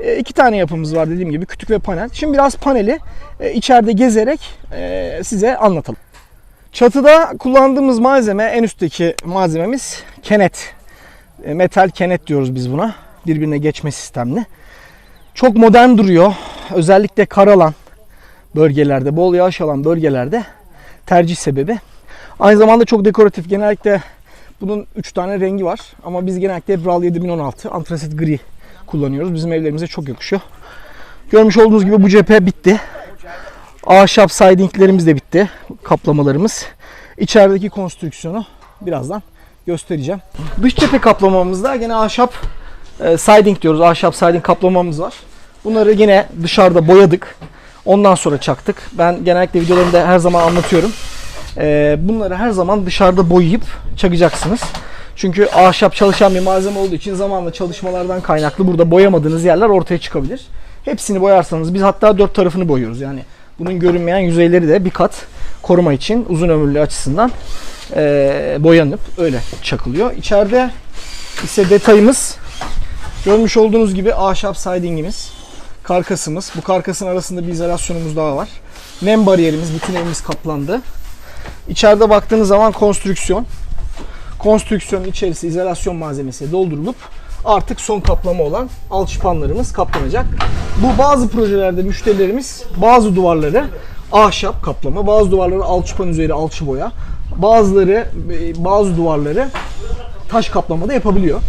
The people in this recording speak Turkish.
E, iki tane yapımız var dediğim gibi kütük ve panel. Şimdi biraz paneli e, içeride gezerek e, size anlatalım. Çatıda kullandığımız malzeme en üstteki malzememiz kenet. E, metal kenet diyoruz biz buna. Birbirine geçme sistemli. Çok modern duruyor. Özellikle karalan bölgelerde, bol yağış alan bölgelerde tercih sebebi. Aynı zamanda çok dekoratif. Genellikle bunun 3 tane rengi var. Ama biz genellikle hep RAL 7016 antrasit gri kullanıyoruz. Bizim evlerimize çok yakışıyor. Görmüş olduğunuz gibi bu cephe bitti. Ahşap sidinglerimiz de bitti. Kaplamalarımız. İçerideki konstrüksiyonu birazdan göstereceğim. Dış cephe kaplamamızda gene ahşap e, siding diyoruz. Ahşap siding kaplamamız var. Bunları yine dışarıda boyadık. Ondan sonra çaktık. Ben genellikle videolarımda her zaman anlatıyorum. E, bunları her zaman dışarıda boyayıp çakacaksınız. Çünkü ahşap çalışan bir malzeme olduğu için zamanla çalışmalardan kaynaklı burada boyamadığınız yerler ortaya çıkabilir. Hepsini boyarsanız biz hatta dört tarafını boyuyoruz. Yani bunun görünmeyen yüzeyleri de bir kat koruma için uzun ömürlü açısından e, boyanıp öyle çakılıyor. İçeride ise detayımız görmüş olduğunuz gibi ahşap sidingimiz, karkasımız. Bu karkasın arasında bir izolasyonumuz daha var. Nem bariyerimiz, bütün evimiz kaplandı. İçeride baktığınız zaman konstrüksiyon. Konstrüksiyonun içerisi izolasyon malzemesiyle doldurulup artık son kaplama olan alçıpanlarımız kaplanacak. Bu bazı projelerde müşterilerimiz bazı duvarları ahşap kaplama, bazı duvarları alçıpan üzeri alçı boya, bazıları bazı duvarları taş kaplama da yapabiliyor.